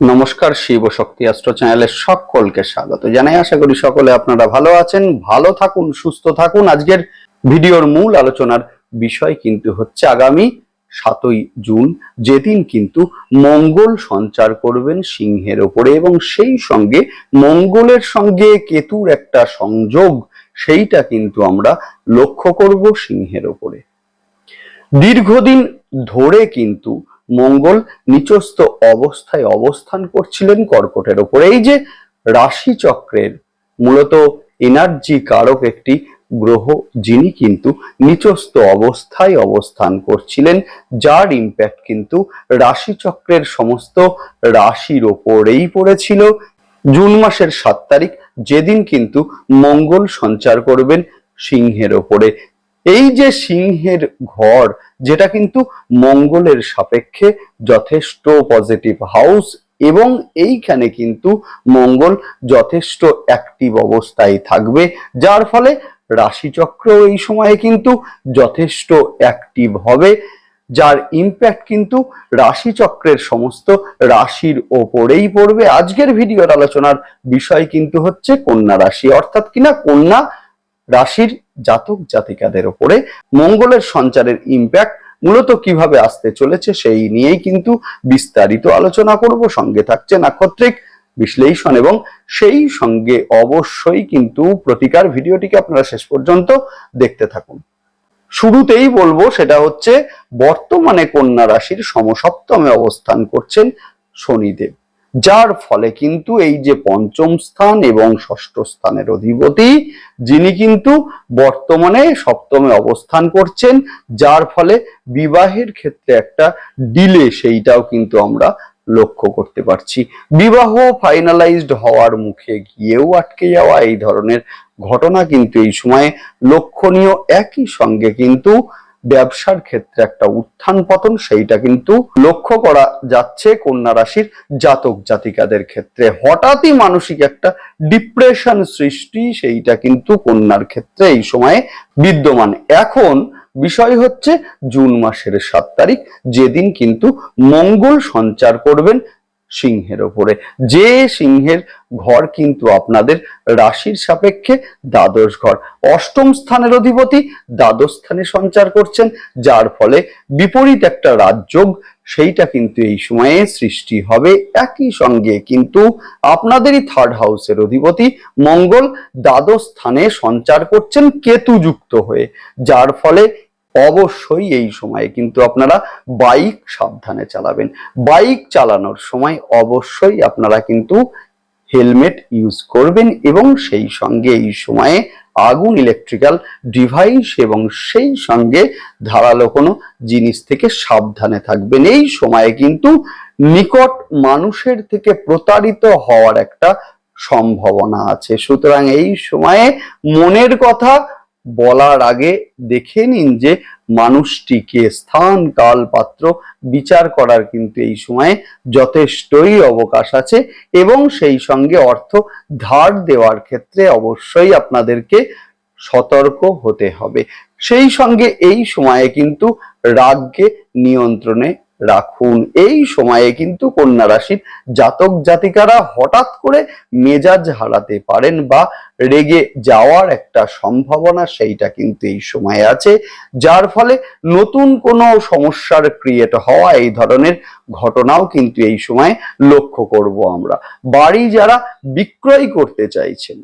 নমস্কার, শিব শক্তি অস্ত্র চ্যানেলের সকলকে স্বাগত জানাই। আশা করি সকলে আপনারা ভালো আছেন, ভালো থাকুন, সুস্থ থাকুন। আজকের ভিডিওর মূল আলোচনার বিষয় কিন্তু হচ্ছে আগামী সাতই জুন, যেদিন কিন্তু মঙ্গল সঞ্চার করবেন সিংহের ওপরে এবং সেই সঙ্গে মঙ্গলের সঙ্গে কেতুর একটা সংযোগ, সেইটা কিন্তু আমরা লক্ষ্য করব সিংহের ওপরে। দীর্ঘদিন ধরে কিন্তু মঙ্গল নিচস্থ অবস্থায় অবস্থান করছিলেন কর্কটের ওপরে। এই যে রাশি চক্রের মূলত এনার্জি কারক একটি গ্রহ, যিনি কিন্তু নিচস্থ অবস্থায় অবস্থান করছিলেন, যার ইম্প্যাক্ট কিন্তু রাশি চক্রের সমস্ত রাশির ওপরেই পড়েছিল। জুন মাসের সাত তারিখ, যেদিন কিন্তু মঙ্গল সঞ্চার করবেন সিংহের ওপরে। এই যে সিংহের ঘর, যেটা কিন্তু মঙ্গলের সাপেক্ষে যথেষ্ট পজিটিভ হাউস এবং এইখানে কিন্তু মঙ্গল যথেষ্ট অ্যাক্টিভ অবস্থায় থাকবে। যার ফলে রাশিচক্র এই সময়ে কিন্তু যথেষ্ট অ্যাক্টিভ হবে, যার ইম্প্যাক্ট কিন্তু রাশিচক্রের সমস্ত রাশির ওপরেই পড়বে। আজকের ভিডিওর আলোচনার বিষয় কিন্তু হচ্ছে কন্যা রাশি, অর্থাৎ কিনা কন্যা রাশির জাতক জাতিকাদের ওপরে মঙ্গলের সঞ্চারের ইম্প্যাক্ট মূলত কীভাবে আসতে চলেছে সেই নিয়েই কিন্তু বিস্তারিত আলোচনা করব। সঙ্গে থাকছে নাক্ষত্রিক বিশ্লেষণ এবং সেই সঙ্গে অবশ্যই কিন্তু প্রতিকার ভিডিওটিকে আপনারা শেষ পর্যন্ত দেখতে থাকুন। শুরুতেই বলব সেটা হচ্ছে বর্তমানে কন্যা রাশির সমসপ্তমে অবস্থান করছেন শনিদেব। যার ফলে কিন্তু এই যে পঞ্চম স্থান এবং ষষ্ঠ স্থানের অধিপতি, যিনি কিন্তু বর্তমানে সপ্তমে অবস্থান করছেন, যার ফলে বিবাহের ক্ষেত্রে একটা ডিলে সেইটাও কিন্তু আমরা লক্ষ্য করতে পারছি। বিবাহ ফাইনালাইজড হওয়ার মুখে গিয়েও আটকে যাওয়া, এই ধরনের ঘটনা কিন্তু এই সময়ে লক্ষণীয় একই সঙ্গে কিন্তু ব্যবসার ক্ষেত্রে একটা উত্থান পতন, সেইটা কিন্তু লক্ষ্য করা যাচ্ছে কন্যা রাশির জাতক জাতিকাদের ক্ষেত্রে। হঠাৎই মানসিক একটা ডিপ্রেশন সৃষ্টি, সেইটা কিন্তু কন্যার ক্ষেত্রে এই সময়ে বিদ্যমান। এখন বিষয় হচ্ছে, জুন মাসের সাত তারিখ, যেদিন কিন্তু মঙ্গল সঞ্চার করবেন সিংহের ওপরে। যে সিংহের ঘর কিন্তু আপনাদের রাশির সাপেক্ষে দ্বাদশ ঘর। অষ্টম স্থানের অধিপতি দ্বাদশ স্থানে সঞ্চার করছেন, যার ফলে বিপরীত একটা রাজযোগ, সেইটা কিন্তু এই সময়ে সৃষ্টি হবে একই সঙ্গে। কিন্তু আপনাদেরই থার্ড হাউসের অধিপতি মঙ্গল দ্বাদশ স্থানে সঞ্চার করছেন কেতুযুক্ত হয়ে, যার ফলে অবশ্যই এই সময়ে কিন্তু আপনারা বাইক সাবধানে চালাবেন। বাইক চালানোর সময় অবশ্যই আপনারা কিন্তু হেলমেট ইউজ করবেন এবং সেই সঙ্গে এই সময়ে আগুন ইলেকট্রিক্যাল ডিভাইস এবং সেই সঙ্গে ধারালো কোনো জিনিস থেকে সাবধানে থাকবেন। এই সময়ে কিন্তু নিকট মানুষের থেকে প্রতারিত হওয়ার একটা সম্ভাবনা আছে। সুতরাং এই সময়ে মনের কথা বলার আগে দেখে নিন যে মানুষটিকে স্থান কাল পাত্র বিচার করার কিন্তু এই সময়ে যথেষ্টই অবকাশ আছে এবং সেই সঙ্গে অর্থ ধার দেওয়ার ক্ষেত্রে অবশ্যই আপনাদেরকে সতর্ক হতে হবে। সেই সঙ্গে এই সময়ে কিন্তু রাগকে নিয়ন্ত্রণে রাখুন। এই সময়ে কিন্তু কন্যা রাশির জাতক জাতিকারা হঠাৎ করে মেজাজ হারাতে পারেন বা রেগে যাওয়ার একটা সম্ভাবনা সেইটা কিন্তু এই সময়ে আছে, যার ফলে নতুন কোনো সমস্যার ক্রিয়েট হওয়া এই ধরনের ঘটনাও কিন্তু এই সময়ে লক্ষ্য করব আমরা। বাড়ি যারা বিক্রয় করতে চাইছেন,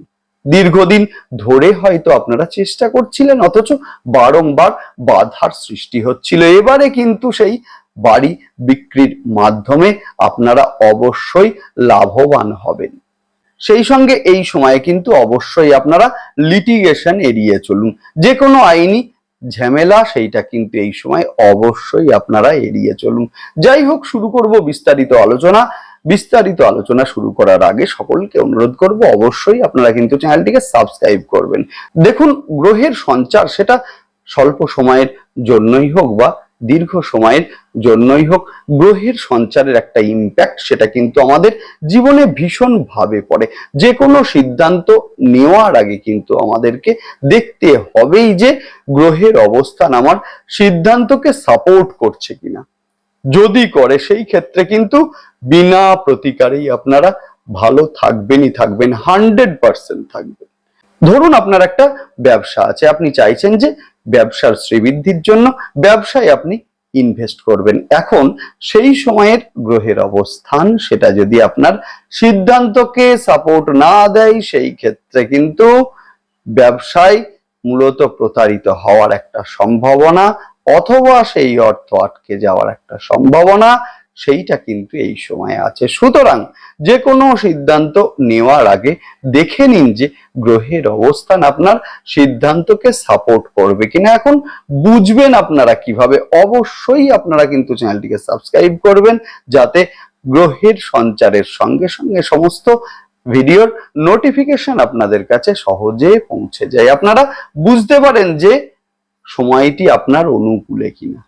দীর্ঘদিন ধরে হয়তো আপনারা চেষ্টা করছিলেন, অথচ বারংবার বাধার সৃষ্টি হচ্ছিল। এবারে কিন্তু সেই বাড়ি বিক্রির মাধ্যমে আপনারা অবশ্যই লাভবান হবেন। সেই সঙ্গে এই সময়ে কিন্তু অবশ্যই আপনারা লিটিগেশন এড়িয়ে চলুন। যে কোনো আইনি ঝামেলা সেইটা কিন্তু এই সময় অবশ্যই আপনারা এড়িয়ে চলুন। যাই হোক, শুরু করব বিস্তারিত আলোচনা। বিস্তারিত আলোচনা শুরু করার আগে সকলকে অনুরোধ করব, অবশ্যই আপনারা কিন্তু চ্যানেলটিকে সাবস্ক্রাইব করবেন। দেখুন, গ্রহের সঞ্চার সেটা স্বল্প সময়ের জন্যই হোক বা দীর্ঘ সময়ের জন্যই হোক, গ্রহের সঞ্চারের একটা ইম্প্যাক্ট সেটা কিন্তু আমাদের জীবনে ভীষণ ভাবে পড়ে। যে কোনো সিদ্ধান্ত নেওয়ার আগে কিন্তু আমাদেরকে দেখতে হবেই যে গ্রহের অবস্থান আমার সিদ্ধান্তকে সাপোর্ট করছে কিনা। যদি করে সেই ক্ষেত্রে কিন্তু বিনা প্রতিকারেই আপনারা ভালো থাকবেনই থাকবেন হান্ড্রেড পার্সেন্ট থাকবেন। ধরুন আপনার একটা ব্যবসা আছে, আপনি চাইছেন যে ব্যবসার শ্রীবৃদ্ধির জন্য ব্যবসায় আপনি ইনভেস্ট করবেন। এখন সেই সময়ের গ্রহের অবস্থান, সেটা যদি আপনার সিদ্ধান্তকে সাপোর্ট না দেয়, সেই ক্ষেত্রে কিন্তু ব্যবসায় মূলত প্রতারিত হওয়ার একটা সম্ভাবনা অথবা সেই অর্থ আটকে যাওয়ার একটা সম্ভাবনা সেইটা কিন্তু এই সময়ে আছে। সুতরাং যে কোনো সিদ্ধান্ত নেওয়ার আগে দেখে নিন যে গ্রহের অবস্থান আপনার সিদ্ধান্তকে সাপোর্ট করবে কিনা। এখন বুঝবেন আপনারা কীভাবে। অবশ্যই আপনারা কিন্তু চ্যানেলটিকে সাবস্ক্রাইব করবেন যাতে গ্রহের সঞ্চারের সঙ্গে সঙ্গে সমস্ত ভিডিওর নোটিফিকেশন আপনাদের কাছে সহজে পৌঁছে যায়। আপনারা বুঝতে পারেন যে সময়টি আপনার অনুকূলে কিনা।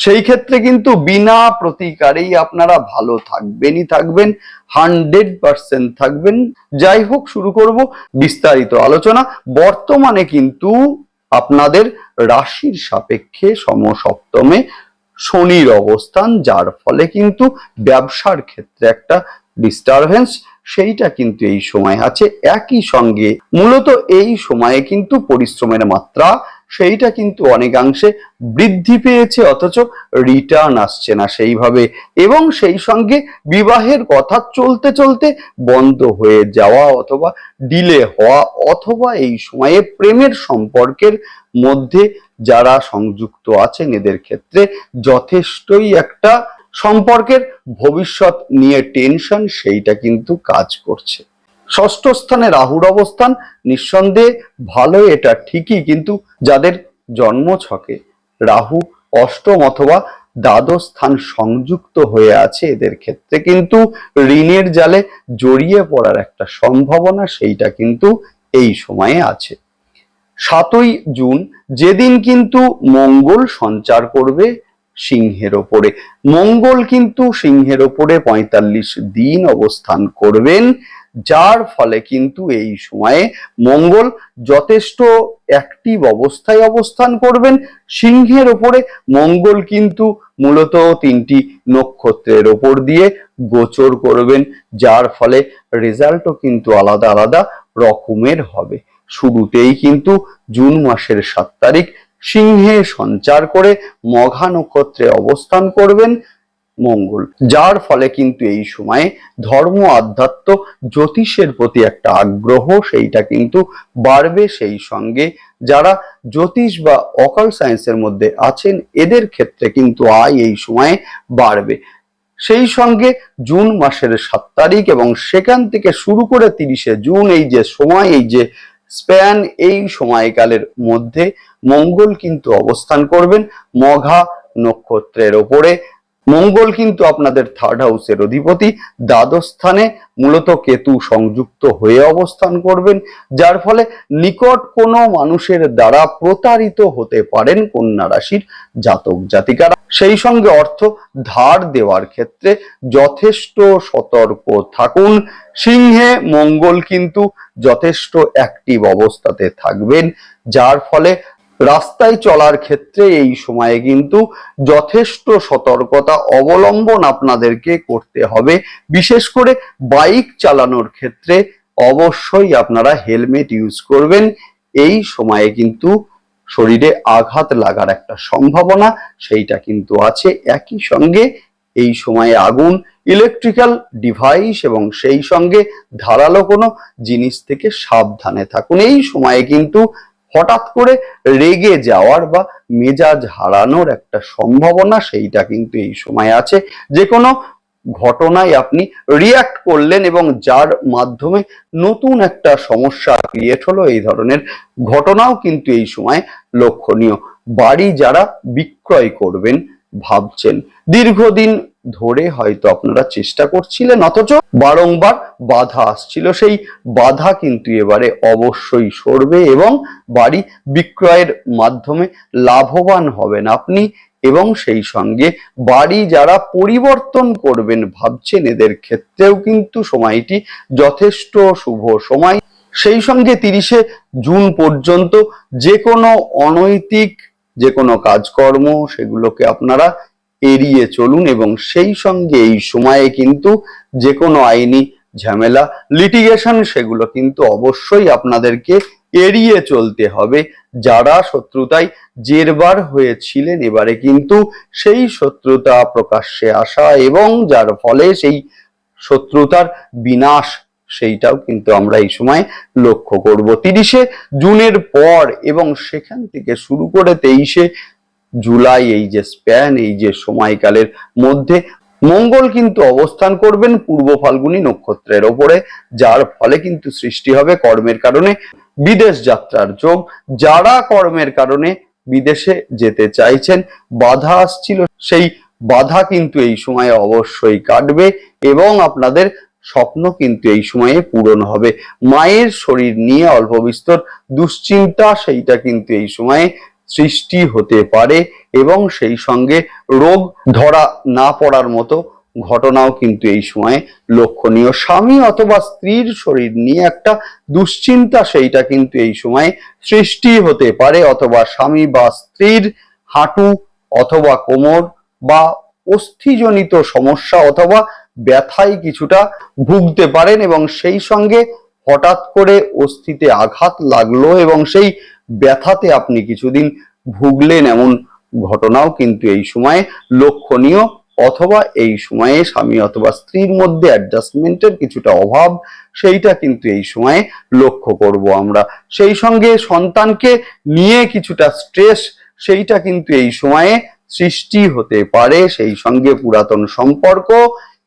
সেই ক্ষেত্রে কিন্তু বিনা প্রতিকারেই আপনারা ভালো থাকবেনই থাকবেন, হান্ড্রেড পার্সেন্ট থাকবেন। যাই হোক, শুরু করব বিস্তারিত আলোচনা। বর্তমানে কিন্তু আপনাদের রাশির সাপেক্ষে সমসপ্তমে শনির অবস্থান, যার ফলে কিন্তু ব্যবসার ক্ষেত্রে একটা ডিস্টারবেন্স সেইটা কিন্তু এই সময় আছে। একই সঙ্গে মূলত এই সময়ে কিন্তু পরিশ্রমের মাত্রা সেইটা কিন্তু অনেকাংশে বৃদ্ধি পেয়েছে, অথচ রিটার্ন আসছে না সেইভাবে। এবং সেই সঙ্গে বিবাহের কথা চলতে চলতে বন্ধ হয়ে যাওয়া অথবা ডিলে হওয়া অথবা এই সময়ে প্রেমের সম্পর্কের মধ্যে যারা সংযুক্ত আছেন, এদের ক্ষেত্রে যথেষ্টই একটা সম্পর্কের ভবিষ্যৎ নিয়ে টেনশন সেইটা কিন্তু কাজ করছে। ষষ্ঠ স্থানে রাহুর অবস্থান, নিঃসন্দেহে ভালো এটা ঠিকই, কিন্তু যাদের জন্ম ছকে রাহু অষ্টম অথবা দ্বাদশ স্থান সংযুক্ত হয়ে আছে, এদের ক্ষেত্রে কিন্তু ঋণের জালে জড়িয়ে পড়ার একটা সম্ভাবনা সেইটা কিন্তু এই সময়ে আছে। সাতই জুন, যেদিন কিন্তু মঙ্গল সঞ্চার করবে সিংহের ওপরে। মঙ্গল কিন্তু সিংহের ওপরে পঁয়তাল্লিশ দিন অবস্থান করবেন। যার ফলে কিন্তু এই সময়ে মঙ্গল যথেষ্ট অ্যাক্টিভ অবস্থায় অবস্থান করবেন। সিংহের ওপরে মঙ্গল কিন্তু মূলত তিনটি নক্ষত্রের ওপর দিয়ে গোচর করবেন, যার ফলে রেজাল্টও কিন্তু আলাদা আলাদা রকমের হবে। শুরুতেই কিন্তু জুন মাসের সাত তারিখ সিংহে সঞ্চার করে মঘা নক্ষত্রে অবস্থান করবেন। মঙ্গল, যার ফলে কিন্তু এই সময়ে ধর্ম, আধ্যাত্ম, জ্যোতিষের প্রতি একটা আগ্রহ সেইটা কিন্তু বাড়বে সেই সঙ্গে। যারা জ্যোতিষ বা অকাল সায়েন্সের মধ্যে আছেন, এদের ক্ষেত্রে কিন্তু আয় এই সময়ে বাড়বে। সেই সঙ্গে জুন মাসের সাত তারিখ এবং সেখান থেকে শুরু করে তিরিশে জুন এই যে সময়, এই যে স্প্যান এই সময়কালের মধ্যে মঙ্গল কিন্তু অবস্থান করবেন মঘা নক্ষত্রের ওপরে। মঙ্গল কিন্তু আপনাদের থার্ড হাউসের অধিপতি। দ্বাদশ স্থানে মূলত কেতু সংযুক্ত হয়ে অবস্থান করবেন, যার ফলে নিকট কোনো মানুষের দ্বারা প্রতারিত হতে পারেন কন্যা রাশির জাতক জাতিকারা। সেই সঙ্গে অর্থ ধার দেওয়ার ক্ষেত্রে যথেষ্ট সতর্ক থাকুন। সিংহে মঙ্গল কিন্তু যথেষ্ট অ্যাক্টিভ অবস্থাতে থাকবেন, যার ফলে রাস্তায় চলার ক্ষেত্রে এই সময়ে কিন্তু যথেষ্ট সতর্কতা অবলম্বন আপনাদেরকে করতে হবে। বিশেষ করে বাইক চালানোর ক্ষেত্রে অবশ্যই আপনারা হেলমেট ইউজ করবেন। এই সময়ে কিন্তু শরীরে আঘাত লাগার একটা সম্ভাবনা সেইটা কিন্তু আছে। একই সঙ্গে এই সময়ে আগুন ইলেকট্রিক্যাল ডিভাইস এবং সেই সঙ্গে ধারালো কোনো জিনিস থেকে সাবধানে থাকুন। এই সময়ে কিন্তু হঠাৎ করে রেগে যাওয়ার বা মেজাজ হারানোর একটা সম্ভাবনা সেইটা কিন্তু এই সময় আছে। যে কোনো ঘটনায় আপনি রিয়াক্ট করলেন এবং যার মাধ্যমে নতুন একটা সমস্যা ক্রিয়েট হলো, এই ধরনের ঘটনাও কিন্তু এই সময় লক্ষণীয়। বাড়ি যারা বিক্রয় করবেন ভাবছেন। দীর্ঘদিন ধরে হয়তো আপনারা চেষ্টা করছিলেন, অথচ বারংবার বাধা আসছিল। সেই বাধা কিন্তু এবারে অবশ্যই সরবে এবং বাড়ি বিক্রয়ের মাধ্যমে লাভবান হবেন আপনি এবং সেই সঙ্গে বাড়ি যারা পরিবর্তন করবেন ভাবছেন, এদের ক্ষেত্রেও কিন্তু সময়টি যথেষ্ট শুভ সময়। সেই সঙ্গে তিরিশে জুন পর্যন্ত যে কোনো অনৈতিক যে কোনো কাজকর্ম সেগুলোকে আপনারা এড়িয়ে চলুন এবং সেই সঙ্গে এই সময়ে কিন্তু যে কোনো আইনি ঝামেলা লিটিগেশন সেগুলো কিন্তু অবশ্যই আপনাদেরকে এড়িয়ে চলতে হবে। যারা শত্রুতায় জেরবার হয়েছিলেন, এবারে কিন্তু সেই শত্রুতা প্রকাশ্যে আসা এবং যার ফলে সেই শত্রুতার বিনাশ সেইটাও কিন্তু আমরা এই সময় লক্ষ্য করব। তিরিশে জুনের পর এবং সেখান থেকে শুরু করে তেইশে জুলাই, এই যে স্প্যান এই যে সময়কালের মধ্যে মঙ্গল কিন্তু অবস্থান করবেন পূর্ব ফাল্গুনী নক্ষত্রের ওপরে, যার ফলে কিন্তু সৃষ্টি হবে কর্মের কারণে বিদেশ যাত্রার যোগ। যারা কর্মের কারণে বিদেশে যেতে চাইছেন, বাধা আসছিল, সেই বাধা কিন্তু এই সময়ে অবশ্যই কাটবে এবং আপনাদের স্বপ্ন কিন্তু এই সময়ে পূরণ হবে। মায়ের শরীর নিয়ে অল্প বিস্তর দুশ্চিন্তা, সেইটা কিন্তু এই সময়ে সৃষ্টি হতে পারে এবং সেই সঙ্গে রোগ ধরা না পড়ার মতো ঘটনাও কিন্তু এই সময়ে লক্ষণীয়। স্বামী অথবা স্ত্রীর শরীর নিয়ে একটা দুশ্চিন্তা, সেইটা কিন্তু এই সময়ে সৃষ্টি হতে পারে। অথবা স্বামী বা স্ত্রীর হাঁটু অথবা কোমর বা অস্থিজনিত সমস্যা অথবা ব্যথায় কিছুটা ভুগতে পারেন এবং সেই সঙ্গে হঠাৎ করে অস্থিতে আঘাত লাগল এবং সেই ব্যথাতে আপনি কিছুদিন ভুগলেন এমন ঘটনাও কিন্তু এই সময়ে লক্ষণীয় অথবা এই সময়ে স্বামী অথবা স্ত্রীর মধ্যে অ্যাডজাস্টমেন্টের কিছুটা অভাব, সেইটা কিন্তু এই সময়ে লক্ষ্য করব আমরা। সেই সঙ্গে সন্তানকে নিয়ে কিছুটা স্ট্রেস সেইটা কিন্তু এই সময়ে সৃষ্টি হতে পারে। সেই সঙ্গে পুরাতন সম্পর্ক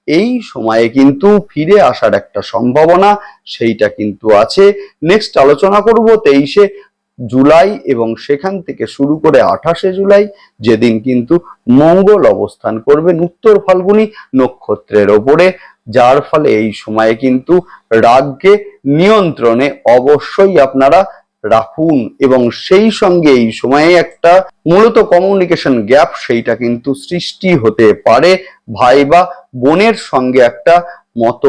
এই সময়ে কিন্তু ফিরে আসার একটা সম্ভাবনা সেইটা কিন্তু আছে। নেক্সট আলোচনা করব তেইশে জুলাই এবং সেখান থেকে শুরু করে আঠাশে জুলাই, যেদিন কিন্তু মঙ্গল অবস্থান করবেন উত্তর ফাল্গুনী নক্ষত্রের ওপরে, যার ফলে এই সময়ে কিন্তু রাগকে নিয়ন্ত্রণে অবশ্যই আপনারা রাখুন এবং সেই সঙ্গে এই সময়ে একটা মূলত কমিউনিকেশন গ্যাপ সেইটা কিন্তু সৃষ্টি হতে পারে ভাই বা বোনের সঙ্গে একটা মত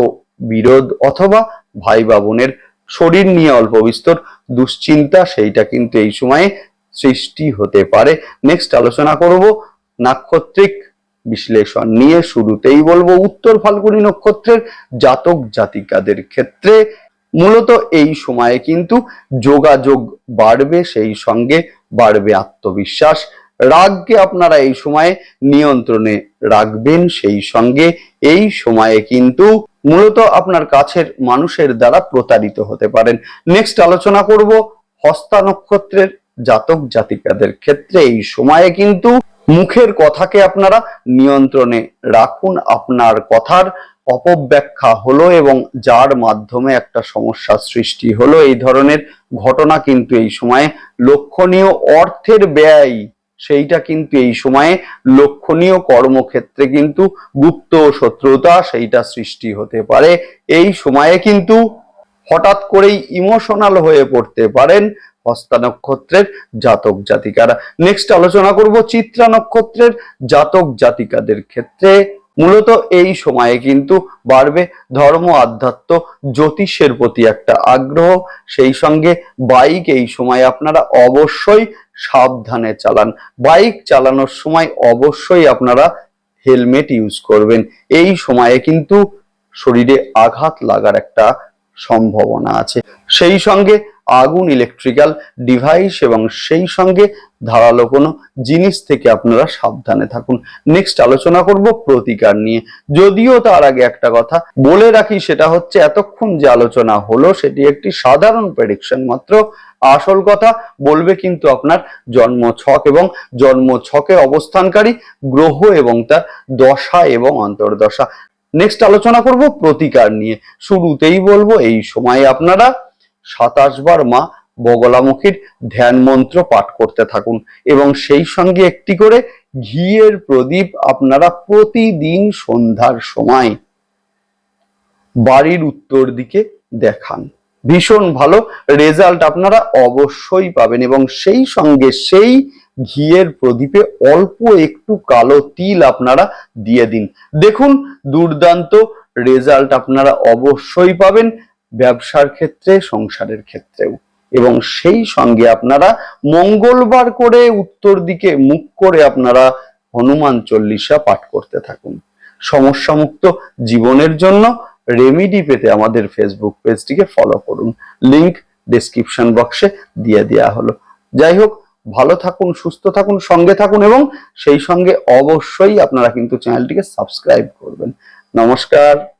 বিরোধ অথবা ভাই বা বোনের শরীর নিয়ে অল্প বিস্তর দুশ্চিন্তা সেইটা কিন্তু এই সময়ে সৃষ্টি হতে পারে। নেক্সট আলোচনা করব নাক্ষত্রিক বিশ্লেষণ নিয়ে। শুরুতেই বলব উত্তর ফাল্গুনী নক্ষত্রের জাতক জাতিকাদের ক্ষেত্রে মূলত এই সময়ে কিন্তু যোগাযোগ বাড়বে, সেই সঙ্গে বাড়বে আত্মবিশ্বাস। রাগকে আপনারা এই সময়ে নিয়ন্ত্রণে রাখবেন, সেই সঙ্গে এই সময়ে কিন্তু মূলত আপনার কাছের মানুষের দ্বারা প্রতারিত হতে পারেন। নেক্সট আলোচনা করব হস্তা নক্ষত্রের জাতক জাতিকাদের ক্ষেত্রে। এই সময়ে কিন্তু মুখের কথাকে আপনারা নিয়ন্ত্রণে রাখুন। আপনার কথার অপব্যাখ্যা হলো এবং যার মাধ্যমে একটা সমস্যা সৃষ্টি হলো। এই ধরনের ঘটনা কিন্তু এই সময়ে লক্ষণীয় অর্থের ব্যয়, সেইটা কিন্তু এই সময়ে লক্ষণীয় কর্মক্ষেত্রে কিন্তু গুপ্ত শত্রুতা, সেইটা সৃষ্টি হতে পারে। এই সময়ে কিন্তু হঠাৎ করেই ইমোশনাল হয়ে পড়তে পারেন হস্তা নক্ষত্রের জাতক জাতিকারা। নেক্সট আলোচনা করব চিত্রা নক্ষত্রের জাতক জাতিকাদের ক্ষেত্রে। মূলত এই সময়ে কিন্তু বাড়বে ধর্ম আধ্যাত্ম জ্যোতিষের প্রতি একটা আগ্রহ। সেই সঙ্গে বাইক এই সময় আপনারা অবশ্যই সাবধানে চালান। বাইক চালানোর সময় অবশ্যই আপনারা হেলমেট ইউজ করবেন। এই সময়ে কিন্তু শরীরে আঘাত লাগার একটা সম্ভাবনা আছে। সেই সঙ্গে আগুন ইলেকট্রিক্যাল ডিভাইস এবং সেই সঙ্গে ধারালো কোনো জিনিস থেকে আপনারা সাবধানে থাকুন। নেক্সট আলোচনা করব প্রতিকার নিয়ে। যদিও তার আগে একটা কথা বলে রাখি, সেটা হচ্ছে এতক্ষণ যে আলোচনা হলো, সেটি একটি সাধারণ প্রেডিকশন মাত্র। আসল কথা বলবে কিন্তু আপনার জন্ম ছক এবং জন্ম ছকে অবস্থানকারী গ্রহ এবং তার দশা এবং অন্তর্দশা। নেক্সট আলোচনা করব প্রতিকার নিয়ে। শুরুতেই বলব, এই সময়ে আপনারা সাতাশ বার মা বগলামুখীর ধ্যান মন্ত্র পাঠ করতে থাকুন এবং সেই সঙ্গে একটি করে ঘিয়ের প্রদীপ আপনারা প্রতিদিন সন্ধ্যার সময় বাড়ির উত্তর দিকে দেখান। ভীষণ ভালো রেজাল্ট আপনারা অবশ্যই পাবেন এবং সেই সঙ্গে সেই ঘিয়ের প্রদীপে অল্প একটু কালো তিল আপনারা দিয়ে দিন। দেখুন, দুর্দান্ত রেজাল্ট আপনারা অবশ্যই পাবেন। ব্যবসার ক্ষেত্রে, সংসারের ক্ষেত্রেও। এবং সেই সঙ্গে আপনারা মঙ্গলবার করে উত্তর দিকে মুখ করে আপনারা হনুমান চল্লিশা পাঠ করতে থাকুন। সমস্যামুক্ত জীবনের জন্য রেমিডি পেতে আমাদের ফেসবুক পেজটিকে ফলো করুন। লিংক ডেসক্রিপশন বক্সে দিয়ে দেওয়া হলো। যাই হোক, ভালো থাকুন, সুস্থ থাকুন, সঙ্গে থাকুন এবং সেই সঙ্গে অবশ্যই আপনারা কিন্তু চ্যানেলটিকে সাবস্ক্রাইব করবেন। নমস্কার।